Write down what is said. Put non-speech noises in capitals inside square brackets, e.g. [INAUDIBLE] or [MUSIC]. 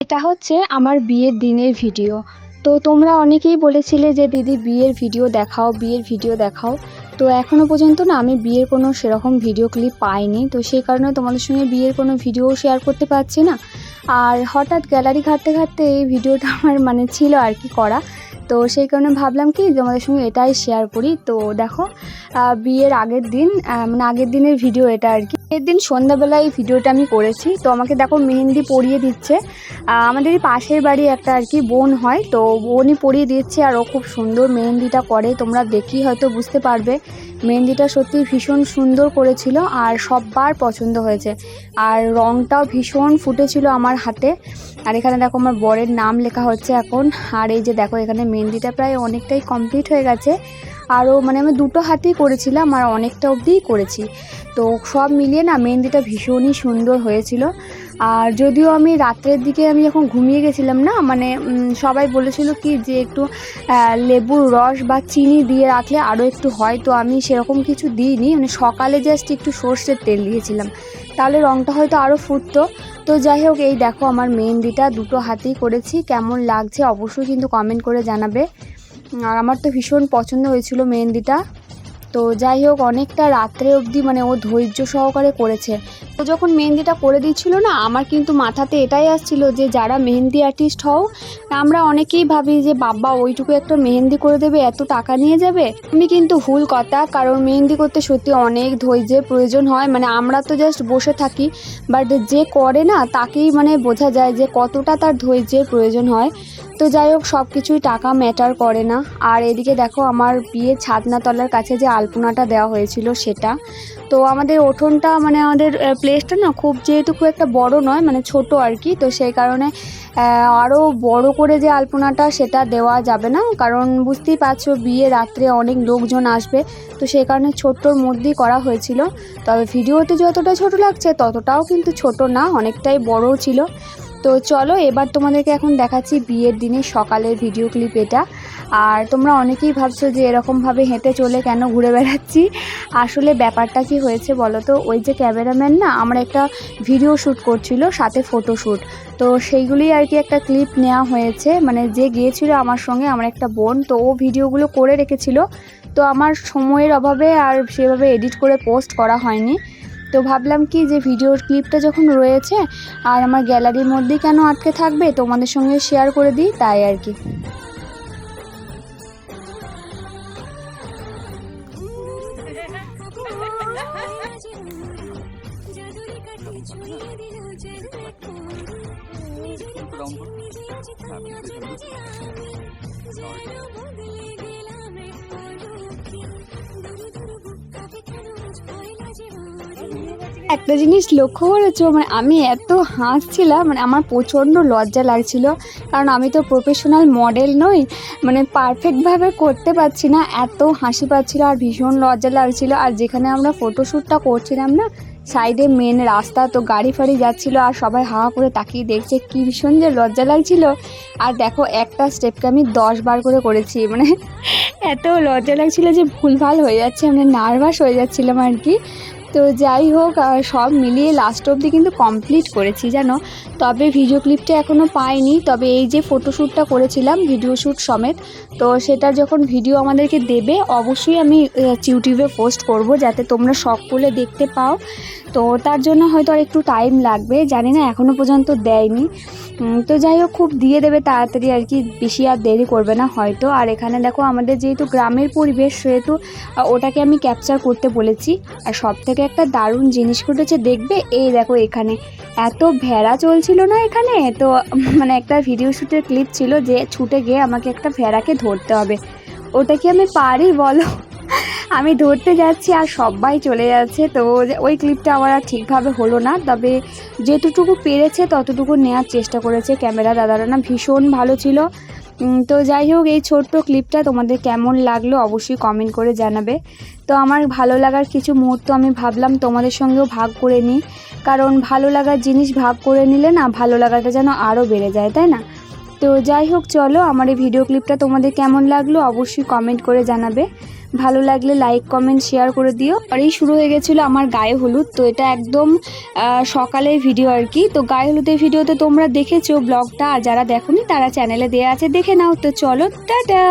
এটা হচ্ছে আমার বিয়ের দিনের ভিডিও। তো তোমরা অনেকেই বলেছিলে যে, দিদি, বিয়ের ভিডিও দেখাও, বিয়ের ভিডিও দেখাও। তো এখনও পর্যন্ত না আমি বিয়ের কোনো সেরকম ভিডিও ক্লিপ পাইনি। তো সেই কারণে তোমাদের সঙ্গে বিয়ের কোনো ভিডিও শেয়ার করতে পারছি না। আর হঠাৎ গ্যালারি ঘাটতে ঘাটতে এই ভিডিওটা আমার মানে ছিল আর কি করা। তো সেই কারণে ভাবলাম কি তোমাদের সঙ্গে এটাই শেয়ার করি। তো দেখো বিয়ের আগের দিন মানে আগের দিনের ভিডিও এটা আর কি। দিন সন্ধ্যাবেলায় এই ভিডিওটা আমি করেছি। তো আমাকে দেখো মেহেন্দি পরিয়ে দিচ্ছে। আমাদের পাশের বাড়ি একটা আর কি বোন হয়, তো বোনই পরিয়ে দিচ্ছে আর ও খুব সুন্দর মেহেন্দিটা করে। তোমরা দেখি হয়তো বুঝতে পারবে, মেহেন্দিটা সত্যি ভীষণ সুন্দর করেছিল আর সববার পছন্দ হয়েছে। আর রঙটাও ভীষণ ফুটেছিল আমার হাতে। আর এখানে দেখো আমার বরের নাম লেখা হচ্ছে এখন। আর এই যে দেখো এখানে মেহেন্দিটা প্রায় অনেকটাই কমপ্লিট হয়ে গেছে। আরও মানে আমি দুটো হাতেই করেছিলাম আর অনেকটা অবধিই করেছি। তো সব মিলিয়ে না মেহেন্দিটা ভীষণই সুন্দর হয়েছিল। আর যদিও আমি রাত্রের দিকে আমি যখন ঘুমিয়ে গেছিলাম না মানে সবাই বলেছিল কি যে একটু লেবুর রস বা চিনি দিয়ে রাখলে আরও একটু হয়। তো আমি সেরকম কিছু দিইনি মানে সকালে জাস্ট একটু সর্ষের তেল দিয়েছিলাম। তাহলে রঙটা হয়তো আরও ফুটতো। তো যাই হোক, এই দেখো আমার মেহেন্দিটা দুটো হাতেই করেছি। কেমন লাগছে অবশ্যই কিন্তু কমেন্ট করে জানাবে। আর আমার তো ভীষণ পছন্দ হয়েছিল মেহেন্দিটা। তো যাই হোক, অনেকটা রাত্রে অবধি মানে ও ধৈর্য সহকারে করেছে। ও যখন মেহেন্দিটা করে দিচ্ছিল না, আমার কিন্তু মাথাতে এটাই আসছিল যে যারা মেহেন্দি আর্টিস্ট হও, আমরা অনেকেই ভাবি যে, বাবা, ওইটুকু একটা মেহেন্দি করে দেবে, এত টাকা নিয়ে যাবে? আমি কিন্তু ভুল কথা, কারণ মেহেন্দি করতে সত্যি অনেক ধৈর্যের প্রয়োজন হয়। মানে আমরা তো জাস্ট বসে থাকি বাট যে করে না, তাকেই মানে বোঝা যায় যে কতটা তার ধৈর্যের প্রয়োজন হয়। তো যাই হোক সব কিছুই টাকা ম্যাটার করে না। আর এদিকে দেখো, আমার বিয়ের ছাদনাতলার কাছে যে আলপনাটা দেওয়া হয়েছিল সেটা। তো আমাদের উঠোনটা মানে আমাদের প্লেসটা না খুব যেহেতু খুব একটা বড় নয় মানে ছোট আর কি। তো সেই কারণে আরও বড় করে যে আলপনাটা সেটা দেওয়া যাবে না। কারণ বুঝতেই পারছ, বিয়ে রাত্রে অনেক লোকজন আসবে। তো সেই কারণে ছোট্টর মধ্যেই করা হয়েছিল। তবে ভিডিওতে যতটা ছোট লাগছে, ততটাও কিন্তু ছোট না, অনেকটাই বড়ও ছিল। তো চলো, এবার তোমাদেরকে এখন দেখাচ্ছি বিয়ের দিনে সকালের ভিডিও ক্লিপ এটা। আর তোমরা অনেকেই ভাবছ যে এরকমভাবে হেঁটে চলে কেন ঘুরে বেড়াচ্ছি? আসলে ব্যাপারটা কি হয়েছে বলো তো? ওই যে ক্যামেরাম্যান না আমরা একটা ভিডিও শ্যুট করছিল, সাথে ফটো শ্যুট তো সেইগুলি আর কি একটা ক্লিপ নেওয়া হয়েছে। মানে যে গিয়েছিল আমার সঙ্গে, আমার একটা বোন, তো ও ভিডিওগুলো করে রেখেছিল। তো আমার সময়ের অভাবে আর সেভাবে এডিট করে পোস্ট করা হয়নি। তো ভাবলাম কি যে ভিডিওর ক্লিপটা যখন রয়েছে আর আমার গ্যালারির মধ্যেই কেন আটকে থাকবে, তোমাদের সঙ্গে শেয়ার করে দিই, তাই আর কি। একটা জিনিস লক্ষ্য করেছ? মানে আমি এত হাসছিলাম মানে আমার প্রচণ্ড লজ্জা লাগছিল। কারণ আমি তো প্রফেশনাল মডেল নই মানে পারফেক্টভাবে করতে পারছি না। এত হাসি পাচ্ছিল আর ভীষণ লজ্জা লাগছিল। আর যেখানে আমরা ফটোশ্যুটটা করছিলাম না সাইডে মেন রাস্তা তো গাড়ি ফাড়ি যাচ্ছিল আর সবাই হাওয়া করে তাকিয়ে দেখছে, কি ভীষণ যে লজ্জা লাগছিল। আর দেখো, একটা স্টেপকে আমি দশ বার করে করেছি মানে এত লজ্জা লাগছিল যে ভুলভাল হয়ে যাচ্ছে মানে নার্ভাস হয়ে যাচ্ছিলাম আর কি। তো যাই হোক সব মিলিয়ে লাস্ট অবধি কিন্তু কমপ্লিট করেছি, জানো? তবে ভিডিও ক্লিপটা এখনও পাইনি, তবে এই যে ফটোশ্যুটটা করেছিলাম ভিডিও শ্যুট সমেত, তো সেটার যখন ভিডিও আমাদেরকে দেবে, অবশ্যই আমি ইউটিউবে পোস্ট করব, যাতে তোমরা সকলে দেখতে পাও। তো তার জন্য হয়তো আর একটু টাইম লাগবে, জানি না এখনও পর্যন্ত দেয়নি। তো যাই হোক, খুব দিয়ে দেবে তাড়াতাড়ি আর কি, বেশি আর দেরি করবে না হয়তো। আর এখানে দেখো, আমাদের যেহেতু গ্রামের পরিবেশ, সেহেতু ওটাকে আমি ক্যাপচার করতে বলেছি। আর সব থেকে একটা দারুণ জিনিস ঘটেছে, দেখবে? এই দেখো এখানে। এত ভেড়া চলছিল না এখানে? তো [LAUGHS] মানে একটা ভিডিও শ্যুটের ক্লিপ ছিল যে, ছুটে গিয়ে আমাকে একটা ভেড়াকে ধরতে হবে। ওটা কি আমি পারি, বলো? আমি ধরতে যাচ্ছি আর সবাই চলে যাচ্ছে। তো ওই ক্লিপটা আমার আর ঠিকভাবে হলো না। তবে যেটুকু পেরেছে ততটুকু নেওয়ার চেষ্টা করেছে ক্যামেরা দাদারা না। ভীষণ ভালো ছিল। তো যাই হোক, এই ছোট্ট ক্লিপটা তোমাদের কেমন লাগল অবশ্যই কমেন্ট করে জানাবে। তো আমার ভালো লাগার কিছু মুহূর্ত আমি ভাবলাম তোমাদের সঙ্গেও ভাগ করে নিই। কারণ ভালো লাগার জিনিস ভাগ করে নিলে না ভালো লাগাটা যেন আরও বেড়ে যায়, তাই না? তো যাই হোক, চলো আমার এই ভিডিও ক্লিপটা তোমাদের কেমন লাগল অবশ্যই কমেন্ট করে জানাবে। ভালো লাগলে লাইক কমেন্ট শেয়ার করে দিও। পরেই শুরু হয়ে গেছিল আমার গায়ে হলুদ, তো এটা একদম সকালে ভিডিও আর কি। তো গায়ে হলুদের ভিডিওতে তোমরা দেখেছ ব্লগটা যারা দেখোনি তারা চ্যানেলে দেওয়া আছে, দেখে নাও। তো চলো, টাটা!